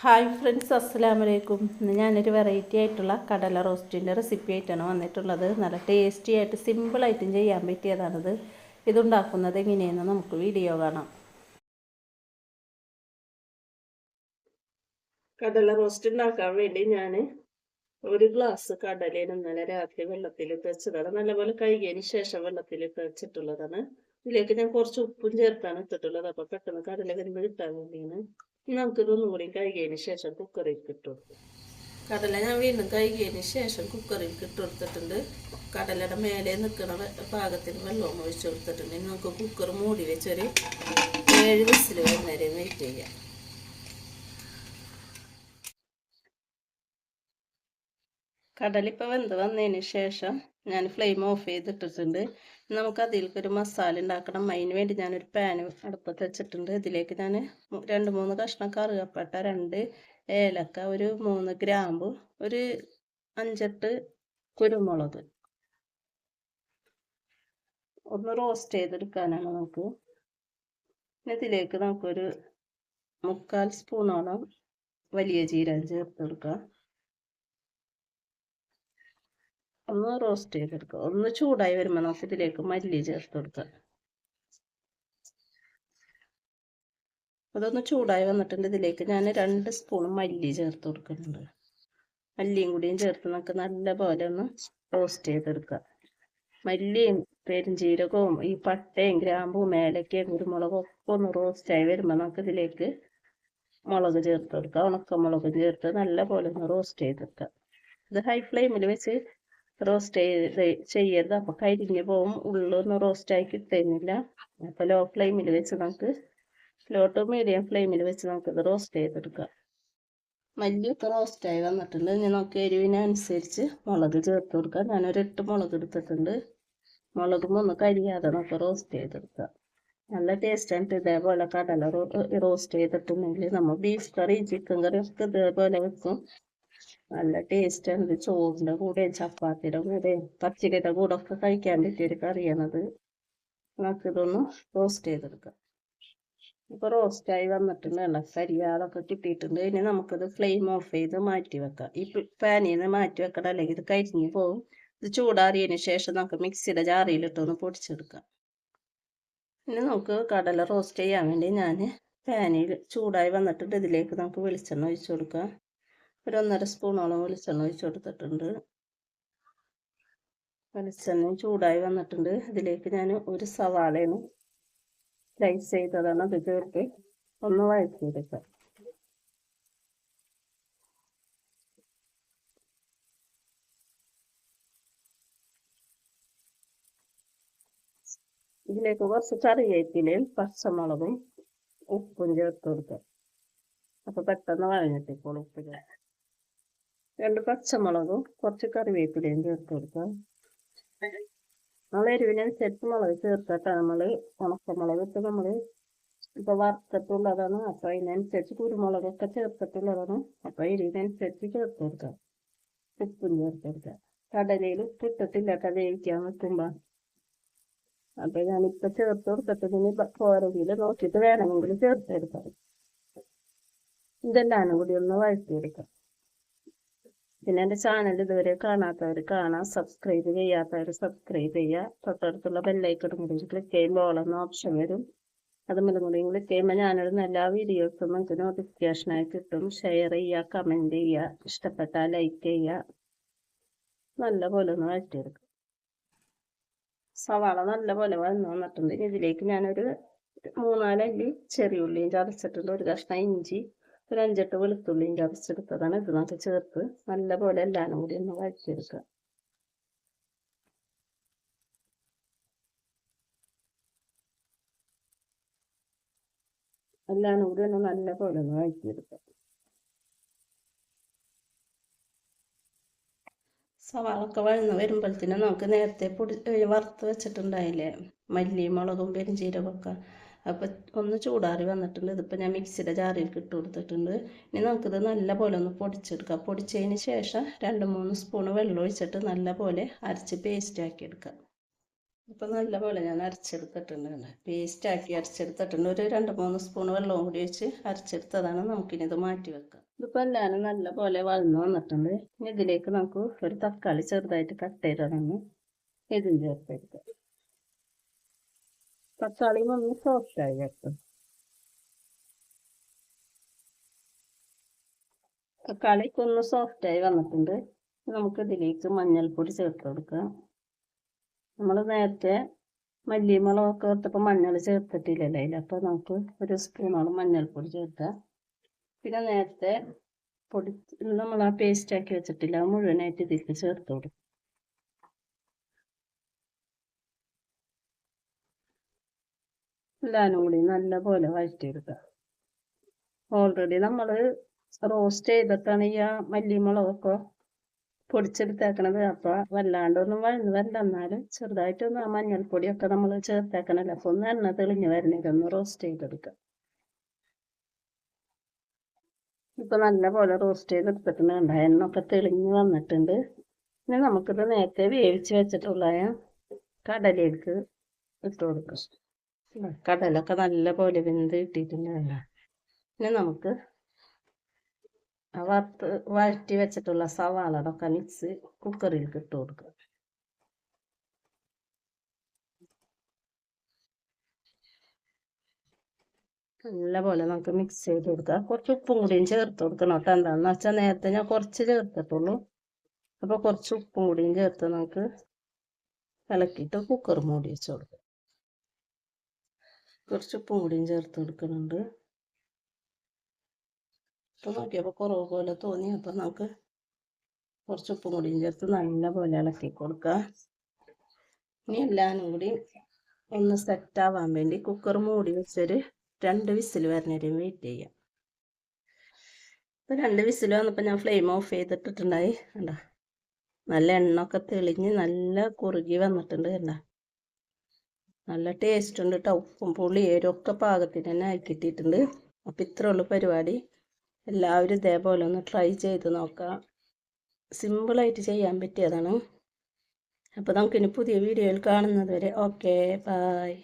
Hi friends അസ്സലാമു വലൈക്കും ഇന്ന് ഞാനൊരു വെറൈറ്റി ആയിട്ടുള്ള കടല റോസ്റ്റിന്റെ റെസിപ്പി ആയിട്ടാണ് വന്നിട്ടുള്ളത്. നല്ല ടേസ്റ്റി ആയിട്ട് സിമ്പിളായിട്ടും ചെയ്യാൻ പറ്റിയതാണിത്. ഇതുണ്ടാക്കുന്നത് എങ്ങനെയെന്ന് നമുക്ക് വീഡിയോ കാണാം. കടല റോസ്റ്റ് ഉണ്ടാക്കാൻ വേണ്ടി ഞാൻ ഒരു ഗ്ലാസ് കടലയിൽ ഇന്നലെ രാത്രി വെള്ളത്തിൽ വെച്ചതാണ്. നല്ലപോലെ കഴുകിയതിന് ശേഷം വെള്ളത്തിൽ വെച്ചിട്ടുള്ളതാണ്. ഇതിലേക്ക് ഞാൻ കുറച്ച് ഉപ്പും ചേർത്താണ് ഇട്ടിട്ടുള്ളത്. അപ്പോൾ പെട്ടെന്ന് കടല കരിമ്പ് കിട്ടാൻ വേണ്ടിയാണ്. ഇനി നമുക്കിതൊന്നും കൂടി കഴുകിയതിന് ശേഷം കുക്കറിൽ കിട്ടും കടല ഞാൻ വീണ്ടും കഴുകിയതിന് ശേഷം കുക്കറിൽ ഇട്ടുകൊടുത്തിട്ടുണ്ട് കടലയുടെ മേലെ നിൽക്കുന്ന പാകത്തിന് വെള്ളവും ഒഴിച്ചു കൊടുത്തിട്ടുണ്ട്. നമുക്ക് കുക്കർ മൂടി വെച്ചൊരു ഏഴ് വിസിൽ വരുന്നവരെ വെയിറ്റ് ചെയ്യാം. കടലിപ്പോൾ വെന്ത് വന്നതിന് ശേഷം ഞാൻ ഫ്ലെയിം ഓഫ് ചെയ്തിട്ടിട്ടുണ്ട്. നമുക്ക് അതിലേക്ക് ഒരു മസാല ഉണ്ടാക്കണം. അതിന് വേണ്ടി ഞാനൊരു പാൻ അടുപ്പത്ത് വെച്ചിട്ടുണ്ട്. ഇതിലേക്ക് ഞാൻ രണ്ട് മൂന്ന് കഷ്ണം കറുകപ്പട്ട രണ്ട് ഏലക്ക ഒരു മൂന്ന് ഗ്രാമ്പു ഒരു അഞ്ചെട്ട് കുരുമുളക്. ഒന്ന് റോസ്റ്റ് ചെയ്തെടുക്കാനാണ് നമുക്ക്. ഇതിലേക്ക് നമുക്കൊരു മുക്കാൽ സ്പൂണോളം വലിയ ജീരകം ചേർത്ത് കൊടുക്കാം ഒന്ന് റോസ്റ്റ് ചെയ്തെടുക്കുക. ഒന്ന് ചൂടായി വരുമ്പോൾ നമുക്ക് ഇതിലേക്ക് മല്ലി ചേർത്ത് കൊടുക്കുക. അതൊന്ന് ചൂടായി വന്നിട്ടുണ്ട്. ഇതിലേക്ക് ഞാൻ രണ്ട് സ്പൂൺ മല്ലി ചേർത്ത് കൊടുക്കുന്നുണ്ട്. മല്ലിയും കൂടിയും ചേർത്ത് നമുക്ക് നല്ല പോലെ ഒന്ന് റോസ്റ്റ് ചെയ്തെടുക്കുക. മല്ലിയും പെരുംജീരകവും ഈ പട്ടയും ഗ്രാമ്പും ഏലക്കയും കുരുമുളകും ഒക്കെ ഒന്ന് റോസ്റ്റായി വരുമ്പോൾ നമുക്ക് ഇതിലേക്ക് മുളക് ചേർത്ത് കൊടുക്കുക. ഉണക്കമുളകും ചേർത്ത് നല്ല പോലെ ഒന്ന് റോസ്റ്റ് ചെയ്തെടുക്കുക. ഇത് ഹൈ ഫ്ലെയിമിൽ വെച്ച് റോസ്റ്റ് ചെയ്ത് ചെയ്യരുത്. അപ്പോൾ കരിഞ്ഞ് പോവും ഉള്ളൊന്നും റോസ്റ്റ് ആയി കിട്ടുന്നില്ല. അപ്പോൾ ലോ ഫ്ലെയിമിൽ വെച്ച് നമുക്ക് ലോ ടു മീഡിയം ഫ്ലെയിമിൽ വെച്ച് നമുക്കിത് റോസ്റ്റ് ചെയ്തെടുക്കാം. മല്ലിയൊക്കെ റോസ്റ്റായി വന്നിട്ടുണ്ട്. ഇനി നമുക്ക് എരിവിനനുസരിച്ച് മുളക് ചേർത്ത് കൊടുക്കാം. ഞാനൊരു എട്ട് മുളക് എടുത്തിട്ടുണ്ട്. മുളകും ഒന്ന് കരിയാതെ നമുക്ക് റോസ്റ്റ് ചെയ്തെടുക്കാം. നല്ല ടേസ്റ്റ് ആയിട്ട് ഇതേപോലെ കടല റോസ്റ്റ് ചെയ്തിട്ടുണ്ടെങ്കിൽ. നമ്മൾ ബീഫ് കറി ചിക്കൻ കറി ഒക്കെ ഇതേപോലെ വെക്കും. നല്ല ടേസ്റ്റ് ഉണ്ട് ചോറിന്റെ കൂടെ ചപ്പാത്തിയുടെ കൂടെ പച്ചരിയുടെ കൂടെ ഒക്കെ കഴിക്കാൻ പറ്റിയൊരു കറിയാണത് നമുക്കിതൊന്ന് റോസ്റ്റ് ചെയ്തെടുക്കാം. ഇപ്പോൾ റോസ്റ്റായി വന്നിട്ടുണ്ട് എണ്ണ കരിയാളൊക്കെ കിട്ടിയിട്ടുണ്ട്. ഇനി നമുക്കിത് ഫ്ലെയിം ഓഫ് ചെയ്ത് മാറ്റി വെക്കാം. ഈ പാനിൽ നിന്ന് മാറ്റി വെക്കണം. അല്ലെങ്കിൽ ഇത് കരിഞ്ഞു പോകും ഇത് ചൂടാറിയതിന് ശേഷം നമുക്ക് മിക്സിയുടെ ജാറിയിലിട്ടൊന്ന് പൊടിച്ചെടുക്കാം. ഇനി നമുക്ക് കടല റോസ്റ്റ് ചെയ്യാൻ വേണ്ടി ഞാൻ പാനിൽ ചൂടായി വന്നിട്ടുണ്ട്. ഇതിലേക്ക് നമുക്ക് വെളിച്ചെണ്ണ ഒഴിച്ചു കൊടുക്കാം. ഒരു ഒന്നര സ്പൂണോളം വെളിച്ചെണ്ണ ഒഴിച്ചു കൊടുത്തിട്ടുണ്ട്. വെളിച്ചെണ്ണ ചൂടായി വന്നിട്ടുണ്ട്. ഇതിലേക്ക് ഞാൻ ഒരു സവാളയാണ് സ്ലൈസ് ചെയ്തതാണ് അത് ചേർത്ത് ഒന്ന് വഴറ്റിയെടുക്കാം ഇതിലേക്ക് കുറച്ച് കറിവേപ്പിലയും പച്ചമുളകും ഉപ്പും ചേർത്ത് കൊടുക്കാം അപ്പോൾ പെട്ടെന്ന് വഴഞ്ഞിട്ടിപ്പോൾ ഉപ്പ് ചേർത്ത് രണ്ട് പച്ചമുളകും കുറച്ച് കറിവേപ്പിലയും ചേർത്ത് കൊടുക്കാം. നമ്മൾ എരിവിനനുസരിച്ച് മുളക് ചേർത്തിട്ട് നമ്മൾ ഉണക്കമുളക് ഇട്ട് നമ്മൾ ഇപ്പോൾ വറുത്തിട്ടുള്ളതാണ്. അപ്പോൾ അതിനനുസരിച്ച് കുരുമുളകൊക്കെ ചേർത്തിട്ടുള്ളതാണ്. അപ്പോൾ എരിവിനനുസരിച്ച് ചേർത്ത് കൊടുക്കാം. ഉപ്പും ചേർത്ത് കൊടുക്കാം. കടലയിൽ ഉപ്പിട്ടിട്ടില്ല വേവിക്കാൻ വെക്കുമ്പോൾ അപ്പോൾ ഞാനിപ്പോൾ ചേർത്ത് കൊടുത്തിട്ടതിന് പോരെങ്കിൽ നോക്കിയിട്ട് വേണമെങ്കിൽ ചേർത്തെടുക്കാം ഇതെല്ലാം കൂടി ഒന്ന് വഴറ്റിയെടുക്കാം. പിന്നെ എന്റെ ചാനൽ ഇതുവരെ കാണാത്തവർ കാണാം. സബ്സ്ക്രൈബ് ചെയ്യാത്തവർ സബ്സ്ക്രൈബ് ചെയ്യുക. തൊട്ടടുത്തുള്ള ബെല്ലൈക്കണും കൂടി ക്ലിക്ക് ചെയ്യുമ്പോൾ ഓളെന്ന ഓപ്ഷൻ വരും. അതുമല്ല കൂടി ക്ലിക്ക് ചെയ്യുമ്പോൾ ഞാനിടുന്ന എല്ലാ വീഡിയോസും നിങ്ങൾക്ക് നോട്ടിഫിക്കേഷനായി കിട്ടും. ഷെയർ ചെയ്യുക കമന്റ് ചെയ്യുക ഇഷ്ടപ്പെട്ടാൽ ലൈക്ക് ചെയ്യുക. നല്ല പോലെ ഒന്ന് വഴറ്റിയെടുക്കും സവാള നല്ല പോലെ വന്ന് വന്നിട്ടുണ്ട്. ഇതിലേക്ക് ഞാനൊരു മൂന്നാലല്ലി ചെറിയ ഉള്ളിയും ചതച്ചിട്ടുണ്ട്. ഒരു കഷ്ണം ഇഞ്ചി ഒരു അഞ്ചെട്ട് വെളുത്തുള്ളിയും ഇത് നമുക്ക് ചേർത്ത് നല്ലപോലെ എല്ലാം കൂടി ഒന്ന് വഴറ്റിയെടുക്കുക. എല്ലാം കൂടി ഒന്ന് നല്ലപോലെ ഒന്ന് വഴറ്റിയെടുക്കുക. സവാളൊക്കെ വഴന്ന് വരുമ്പോഴത്തേനും നമുക്ക് നേരത്തെ പൊടി വറുത്ത് വെച്ചിട്ടുണ്ടായില്ലേ? മല്ലി മുളകും പെരുംജീരകമൊക്കെ അപ്പോൾ ഒന്ന് ചൂടാറി വന്നിട്ടുണ്ട്. ഇതിപ്പോൾ ഞാൻ മിക്സിയുടെ ജാറിലേക്ക് ഇട്ട് കൊടുത്തിട്ടുണ്ട്. ഇനി നമുക്കിത് നല്ല പോലെ ഒന്ന് പൊടിച്ചെടുക്കാം. പൊടിച്ചതിന് ശേഷം രണ്ട് മൂന്ന് സ്പൂൺ വെള്ളം ഒഴിച്ചിട്ട് നല്ല പോലെ അരച്ച് പേസ്റ്റ് ആക്കി എടുക്കാം. ഇപ്പം നല്ലപോലെ ഞാൻ അരച്ചെടുത്തിട്ടുണ്ട് പേസ്റ്റ് ആക്കി അരച്ചെടുത്തിട്ടുണ്ട്. ഒരു രണ്ട് മൂന്ന് സ്പൂൺ വെള്ളവും കൂടി വെച്ച് അരച്ചെടുത്തതാണ് നമുക്കിനി ഇത് മാറ്റി വെക്കാം. ഇതിപ്പോൾ എല്ലാവരും നല്ല പോലെ വളർന്നു വന്നിട്ടുണ്ട്. ഇനി ഇതിലേക്ക് നമുക്ക് ഒരു തക്കാളി ചെറുതായിട്ട് കട്ട് ചെയ്തതാണ് ഇതും ചേർത്തെടുക്കാം തക്കാളി ഒന്ന് സോഫ്റ്റായി ചേർത്ത് തക്കാളിക്ക് ഒന്ന് സോഫ്റ്റായി വന്നിട്ടുണ്ട്. നമുക്ക് ഇതിലേക്ക് മഞ്ഞൾപ്പൊടി ചേർത്ത് കൊടുക്കാം. നമ്മൾ നേരത്തെ മല്ലിമുളകൊക്കെ ചേർത്തപ്പോൾ മഞ്ഞൾ ചേർത്തിട്ടില്ലല്ലോ അതിൽ അപ്പോൾ നമുക്ക് ഒരു സ്പൂണോളം മഞ്ഞൾപ്പൊടി ചേർക്കാം. പിന്നെ നേരത്തെ പൊടി നമ്മൾ ആ പേസ്റ്റ് ആക്കി വെച്ചിട്ടില്ല. മുഴുവനായിട്ട് ഇതിലേക്ക് ചേർത്ത് കൊടുക്കും. എല്ലാവരും കൂടി നല്ലപോലെ വഴറ്റിയെടുക്കുക ഓൾറെഡി നമ്മൾ റോസ്റ്റ് ചെയ്തിട്ടാണ് ഈ മല്ലിമുളകൊക്കെ പൊടിച്ചെടുത്തേക്കണത്. അപ്പോൾ വല്ലാണ്ടൊന്നും വഴന്ന് വരണ്ട എന്നാലും ചെറുതായിട്ടൊന്ന് ആ മഞ്ഞൾപ്പൊടിയൊക്കെ നമ്മൾ ചേർത്തേക്കണല്ലോ. അപ്പോൾ ഒന്ന് എണ്ണ തെളിഞ്ഞ് വരണില്ല ഒന്ന് റോസ്റ്റ് ചെയ്തെടുക്കുക ഇപ്പം നല്ല പോലെ റോസ്റ്റ് ചെയ്തെടുത്തിട്ടുണ്ട് എണ്ണ ഒക്കെ തെളിഞ്ഞ് വന്നിട്ടുണ്ട്. പിന്നെ നമുക്കിത് നേരത്തെ വേവിച്ച് വെച്ചിട്ടുള്ള കടലേക്ക് ഇട്ട് കൊടുക്കാം. കടലൊക്കെ നല്ല പോലെ വെന്ത് കിട്ടിയിട്ടുണ്ട് പിന്നെ നമുക്ക് വറുത്ത് വഴറ്റി വെച്ചിട്ടുള്ള സവാള അതൊക്കെ മിക്സ് കുക്കറിൽ ഇട്ട് കൊടുക്കുക നല്ലപോലെ നമുക്ക് മിക്സ് ചെയ്ത് കൊടുക്കാം. കുറച്ച് ഉപ്പും കൂടിയും ചേർത്ത് കൊടുക്കണം കേട്ടോ. എന്താണെന്ന് വെച്ചാൽ നേരത്തെ ഞാൻ കുറച്ച് ചേർത്തിട്ടുള്ളൂ. അപ്പോൾ കുറച്ച് ഉപ്പും കൂടിയും ചേർത്ത് നമുക്ക് ഇളക്കിയിട്ട് കുക്കർ മൂടി വെച്ച് കൊടുക്കുക കുറച്ച് ഉപ്പും ചേർത്ത് കൊടുക്കുന്നുണ്ട്. ഇപ്പം നോക്കിയപ്പോൾ കുറവ് പോലെ തോന്നി. അപ്പം നമുക്ക് കുറച്ച് ഉപ്പും കൂടിയും ചേർത്ത് നല്ല പോലെ ഇളക്കി കൊടുക്കുക ഇനി എല്ലാം കൂടി ഒന്ന് സെറ്റാവാൻ വേണ്ടി കുക്കർ മൂടി വെച്ചൊരു രണ്ട് വിസിൽ വരുന്നവരെയും വെയിറ്റ് ചെയ്യാം. ഇപ്പം രണ്ട് വിസിൽ വന്നപ്പോൾ ഞാൻ ഫ്ലെയിം ഓഫ് ചെയ്തിട്ടിട്ടുണ്ടായി. കണ്ട? നല്ല എണ്ണ ഒക്കെ തെളിഞ്ഞ് നല്ല കുറുകി വന്നിട്ടുണ്ട് കണ്ട? നല്ല ടേസ്റ്റ് ഉണ്ട് കേട്ടോ ഉപ്പും പുളി എരൊക്കെ പാകത്തിന് തന്നെ ആക്കിയിട്ടിട്ടുണ്ട് അപ്പം ഇത്രേ ഉള്ളൂ പരിപാടി. എല്ലാവരും ഇതേപോലെ ഒന്ന് ട്രൈ ചെയ്ത് നോക്കാം സിമ്പിളായിട്ട് ചെയ്യാൻ പറ്റിയതാണ്. അപ്പോൾ നമുക്കിനി പുതിയ വീഡിയോയിൽ കാണുന്നത് വരെ. Okay bye